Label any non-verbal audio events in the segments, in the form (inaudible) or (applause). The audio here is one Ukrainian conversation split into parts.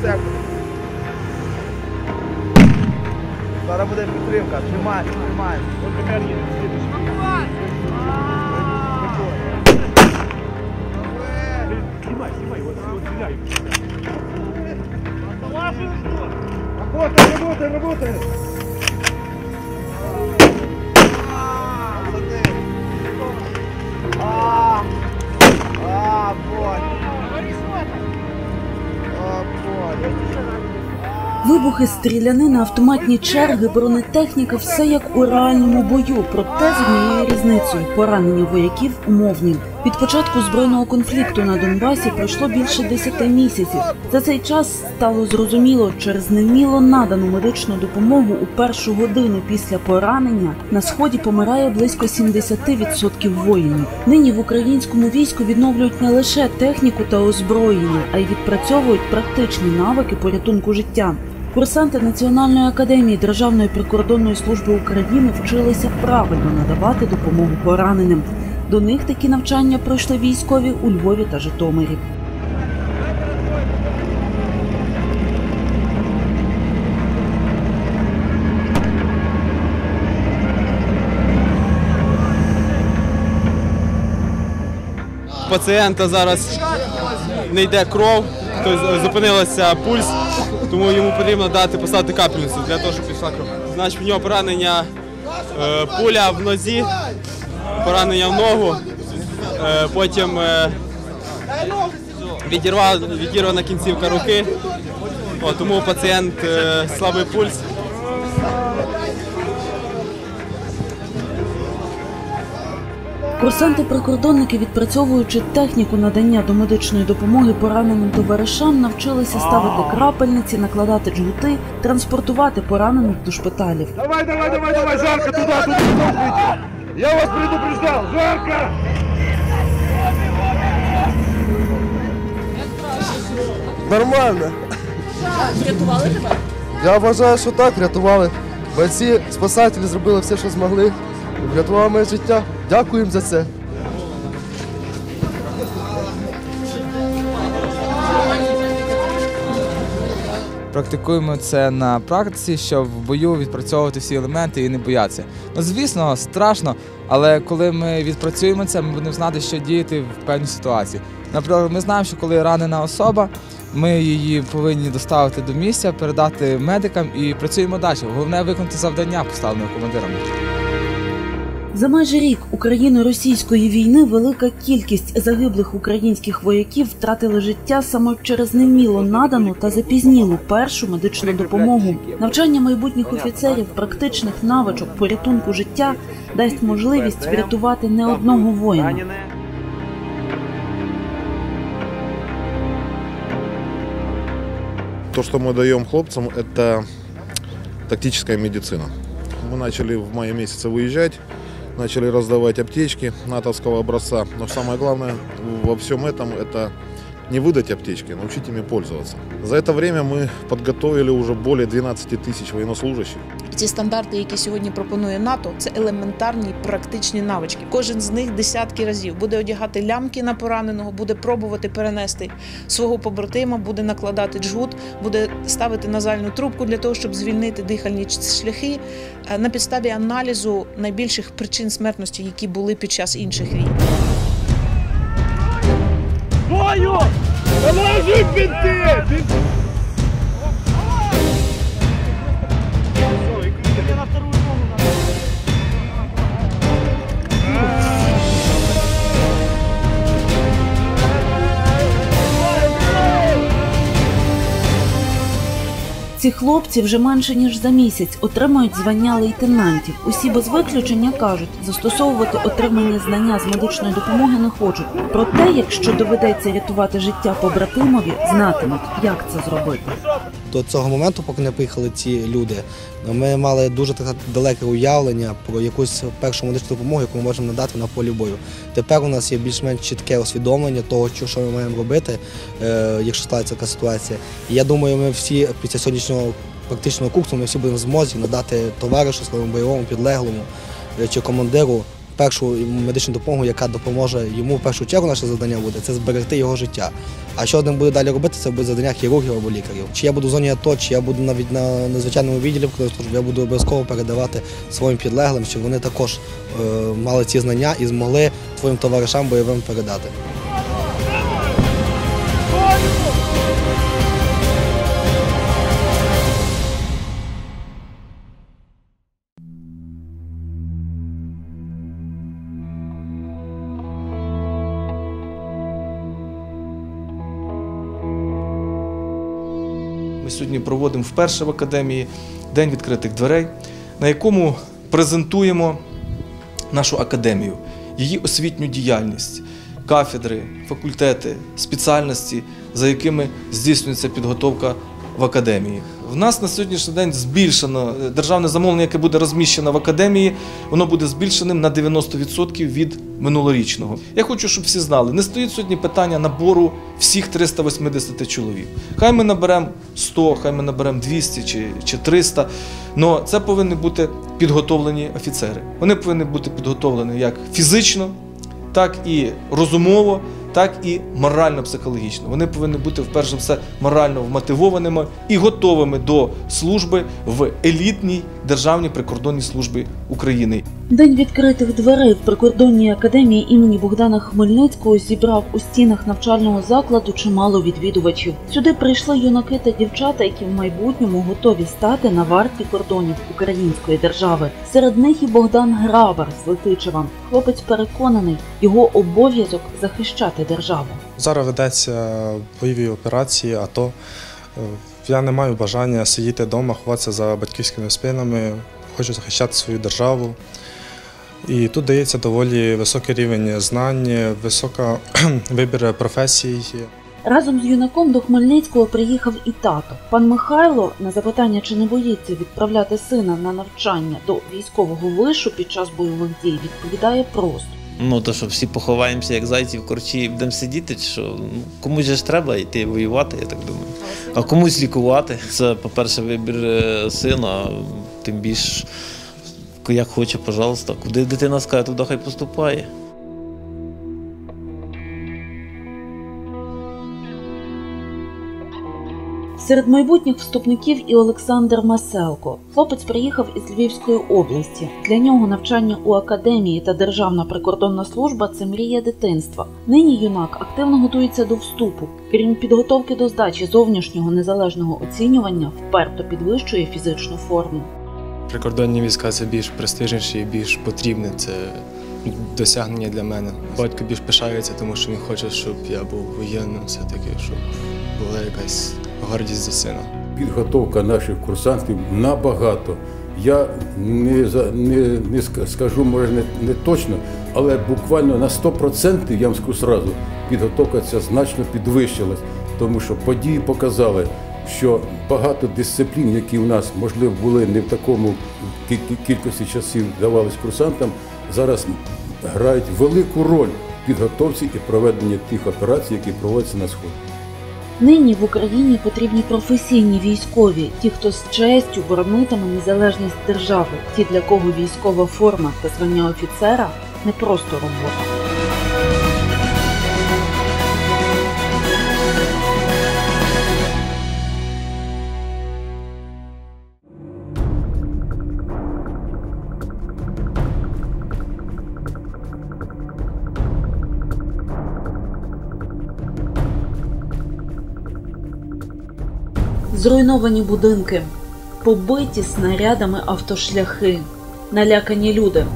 Сектор. Зараз буде підтримка. Тримаємо, тримаємо. Работай, работай, работай! Вибухи, стрілянина, автоматні черги, бронетехніка все як у реальному бою. Проте з однією різницею поранення вояків умовні. Від початку збройного конфлікту на Донбасі пройшло більше 10 місяців. За цей час стало зрозуміло, через неміло надану медичну допомогу у першу годину після поранення на сході помирає близько 70% воїнів. Нині в українському війську відновлюють не лише техніку та озброєння, а й відпрацьовують практичні навики порятунку життя. Курсанти Національної академії Державної прикордонної служби України вчилися правильно надавати допомогу пораненим. До них такі навчання пройшли військові у Львові та Житомирі. пацієнта зараз не йде кров, тобто зупинилася пульс, тому йому потрібно дати поставити капельницю для того, щоб пішла кров. Значить, в нього поранення е, пуля в нозі, поранення в ногу, е, потім е, відірвана кінцівка руки, О, тому пацієнт е, слабий пульс. Курсанти-прикордонники, відпрацьовуючи техніку надання домедичної допомоги пораненим товаришам, навчилися ставити крапельниці, накладати джгути, транспортувати поранених до шпиталів. Давай, давай, давай, давай, жарко туда, туда, туда. Я вас предупреждал, жарко! Нормально. Врятували тебе? Я вважаю, що так, врятували. Бойці, спасателі зробили все, що змогли. Врятували моє життя. Дякую за це. Практикуємо це на практиці, щоб в бою відпрацьовувати всі елементи і не боятися. Ну, звісно, страшно, але коли ми відпрацюємо це, ми будемо знати, що діяти в певній ситуації. Наприклад, ми знаємо, що коли ранена особа, ми її повинні доставити до місця, передати медикам і працюємо далі. Головне виконати завдання, поставлене командирами. За майже рік Україно-російської війни велика кількість загиблих українських вояків втратили життя саме через неміло надану та запізнілу першу медичну допомогу. Навчання майбутніх офіцерів практичних навичок порятунку життя дасть можливість врятувати не одного воїна. То, что мы даем хлопцам, это тактическая медицина. Мы начали в мае месяце выезжать, Начали раздавать аптечки натовского образца. Но самое главное во всем этом это не выдать аптечки, научить ими пользоваться. За это время мы подготовили уже более 12 тысяч военнослужащих. Ці стандарти, які сьогодні пропонує НАТО, це елементарні практичні навички. Кожен з них десятки разів буде одягати лямки на пораненого, буде пробувати перенести свого побратима, буде накладати джгут, буде ставити назальну трубку для того, щоб звільнити дихальні шляхи е, на підставі аналізу найбільших причин смертності, які були під час інших війн. Бою! Положи бинты! Ці хлопці вже менше ніж за місяць отримають звання лейтенантів. Усі без виключення кажуть, застосовувати отримані знання з медичної допомоги не хочуть. Проте, якщо доведеться рятувати життя побратимові, знатимуть, як це зробити. До цього моменту, поки не приїхали ці люди, ми мали дуже таке далеке уявлення про якусь першу медичну допомогу, яку ми можемо надати на полі бою. Тепер у нас є більш-менш чітке усвідомлення того, що ми маємо робити, е, якщо стається така ситуація. Я думаю, ми всі після сьогоднішнього практичного курсу ми всі будемо в змозі надати товаришу своєму бойовому підлеглому е, чи командиру першу медичну допомогу, яка допоможе йому в першу чергу. Наше завдання буде це зберегти його життя. А що ним буде далі робити, це буде завдання хірургів або лікарів. Чи я буду в зоні АТО, чи я буду навіть на надзвичайному відділі, я буду обов'язково передавати своїм підлеглим, щоб вони також е, мали ці знання і змогли своїм товаришам бойовим передати. Сьогодні проводимо вперше в академії День відкритих дверей, на якому презентуємо нашу академію, її освітню діяльність, кафедри, факультети, спеціальності, за якими здійснюється підготовка в академії. В нас на сьогоднішній день збільшено е, державне замовлення, яке буде розміщено в академії, воно буде збільшеним на 90% від минулорічного. Я хочу, щоб всі знали, не стоїть сьогодні питання набору всіх 380 чоловік. Хай ми наберемо 100, хай ми наберемо 200 чи, чи 300, але це повинні бути підготовлені офіцери. Вони повинні бути підготовлені як фізично, так і розумово, так і морально-психологічно. Вони повинні бути, вперше все, морально вмотивованими і готовими до служби в елітній державній прикордонній службі України. День відкритих дверей в прикордонній академії імені Богдана Хмельницького зібрав у стінах навчального закладу чимало відвідувачів. Сюди прийшли юнаки та дівчата, які в майбутньому готові стати на варті кордонів української держави. Серед них і Богдан Грабар з Летичева. Хлопець переконаний, його обов'язок захищати державу. Зараз ведеться бойові операції, АТО. Я не маю бажання сидіти вдома, ховатися за батьківськими спинами. Хочу захищати свою державу. І тут дається доволі високий рівень знань, висока (clears throat) вибір професій. Разом з юнаком до Хмельницького приїхав і тато. Пан Михайло на запитання, чи не боїться відправляти сина на навчання до військового вишу під час бойових дій, відповідає просто. Ну, то що всі поховаємося, як зайці в корчі, і будемо сидіти, чи що ну, комусь же ж треба йти воювати, я так думаю. А комусь лікувати. Це, по-перше, вибір е, сина, тим більше як хоче, пожалуйста. Куди дитина скаже, туди хай поступає. Серед майбутніх вступників і Олександр Маселко. Хлопець приїхав із Львівської області. Для нього навчання у академії та Державна прикордонна служба це мрія дитинства. Нині юнак активно готується до вступу. Крім підготовки до здачі зовнішнього незалежного оцінювання, вперто підвищує фізичну форму. Прикордонні війська це більш престижніше і більш потрібне. Це досягнення для мене. Батько більш пишається, тому що він хоче, щоб я був воєнним, все-таки, щоб була якась гордість за сина. Підготовка наших курсантів набагато. Я не, не, не скажу, може, не, не точно, але буквально на 100% я вам скажу сразу, підготовка ця значно підвищилась, тому що події показали, що багато дисциплін, які у нас, можливо, були не в такому кі- кі- кількості часів давались курсантам, зараз грають велику роль в підготовці і проведенні тих операцій, які проводяться на сході. Нині в Україні потрібні професійні військові, ті, хто з честю боронитиме незалежність держави, ті, для кого військова форма та звання офіцера не просто робота. Зруйновані будинки, побиті снарядами автошляхи, налякані люди.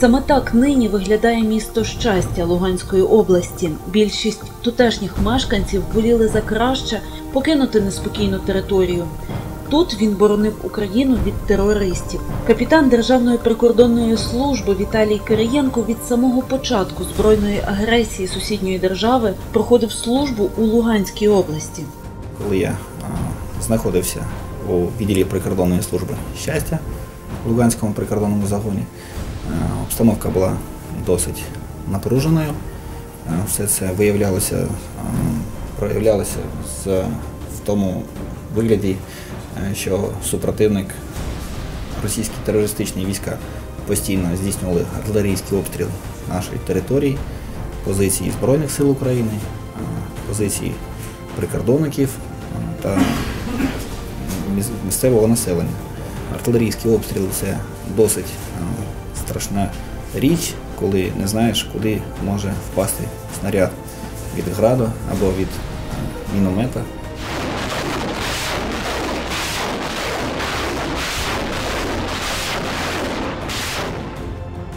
Саме так нині виглядає місто щастя Луганської області. Більшість тутешніх мешканців воліли за краще покинути неспокійну територію. Тут він боронив Україну від терористів. Капітан Державної прикордонної служби Віталій Кириєнко від самого початку збройної агресії сусідньої держави проходив службу у Луганській області. коли я знаходився у відділі прикордонної служби щастя в Луганському прикордонному загоні. Обстановка була досить напруженою. Все це виявлялося, проявлялося з, в тому вигляді, е, що супротивник російські терористичні війська постійно здійснювали артилерійський обстріл нашої території, позиції Збройних сил України, е, позиції прикордонників е, та місцевого населення. Артилерійські обстріли це досить е, страшна річ, коли не знаєш, куди може впасти снаряд від граду або від е, міномета.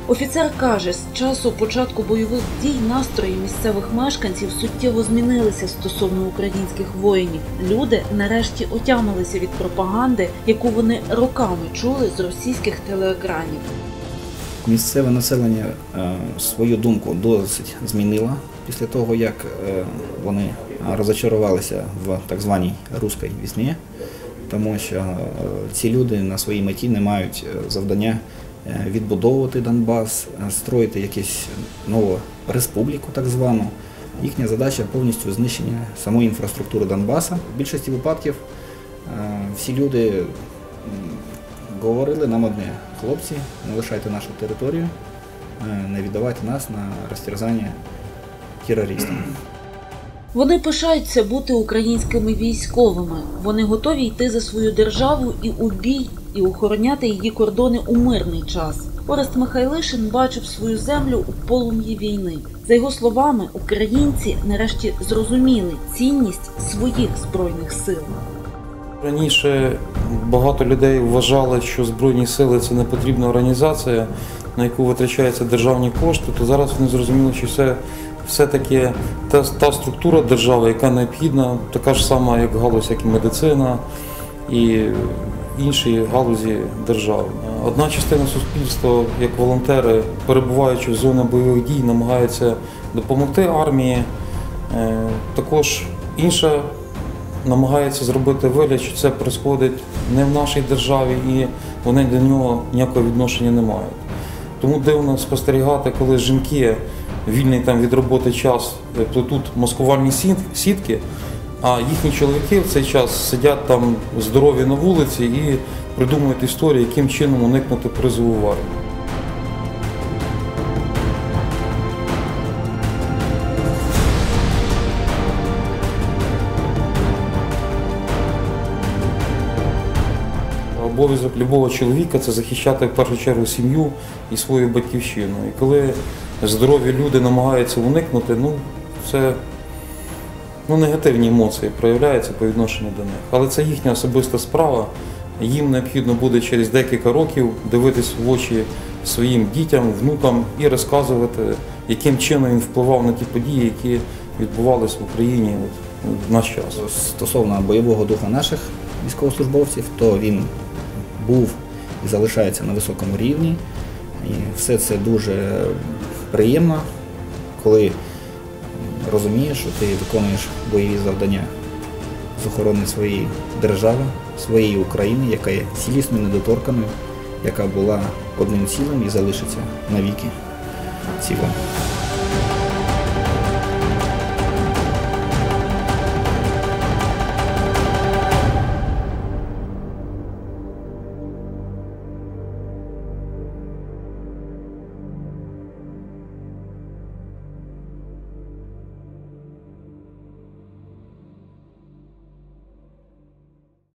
Офіцер каже, з часу початку бойових дій настрої місцевих мешканців суттєво змінилися стосовно українських воїнів. Люди нарешті отямилися від пропаганди, яку вони роками чули з російських телеекранів. Місцеве населення е, свою думку досить змінило після того, як е, вони розочарувалися в так званій руській вісні, тому що е, ці люди на своїй меті не мають завдання відбудовувати Донбас, е, строїти якусь нову республіку, так звану. Їхня задача повністю знищення самої інфраструктури Донбаса. В більшості випадків е, всі люди говорили нам одне, хлопці, не лишайте нашу територію, е, не віддавайте нас на розтерзання терористам. Вони пишаються бути українськими військовими. Вони готові йти за свою державу і у бій, і охороняти її кордони у мирний час. Орест Михайлишин бачив свою землю у полум'ї війни. За його словами, українці нарешті зрозуміли цінність своїх збройних сил. Раніше багато людей вважали, що Збройні сили це не потрібна організація, на яку витрачаються державні кошти, то зараз вони зрозуміли, що це все-таки та, та структура держави, яка необхідна, така ж сама, як галузь, як і медицина і інші галузі держави. Одна частина суспільства, як волонтери, перебуваючи в зоні бойових дій, намагаються допомогти армії. Е, Також інша намагається зробити вигляд, що це відбувається не в нашій державі і вони до нього ніякого відношення не мають. Тому дивно спостерігати, коли жінки вільний там від роботи час плетуть маскувальні сітки, а їхні чоловіки в цей час сидять там здорові на вулиці і придумують історії, яким чином уникнути призову в армію. Обов'язок любого чоловіка це захищати в першу чергу сім'ю і свою батьківщину. І коли здорові люди намагаються уникнути, ну це ну, негативні емоції проявляються по відношенню до них. Але це їхня особиста справа. Їм необхідно буде через декілька років дивитись в очі своїм дітям, внукам і розказувати, яким чином він впливав на ті події, які відбувалися в Україні в наш час. Стосовно бойового духу наших військовослужбовців, то він був і залишається на високому рівні. І все це дуже приємно, коли розумієш, що ти виконуєш бойові завдання з охорони своєї держави, своєї України, яка є цілісною, недоторканою, яка була одним цілим і залишиться навіки цілим.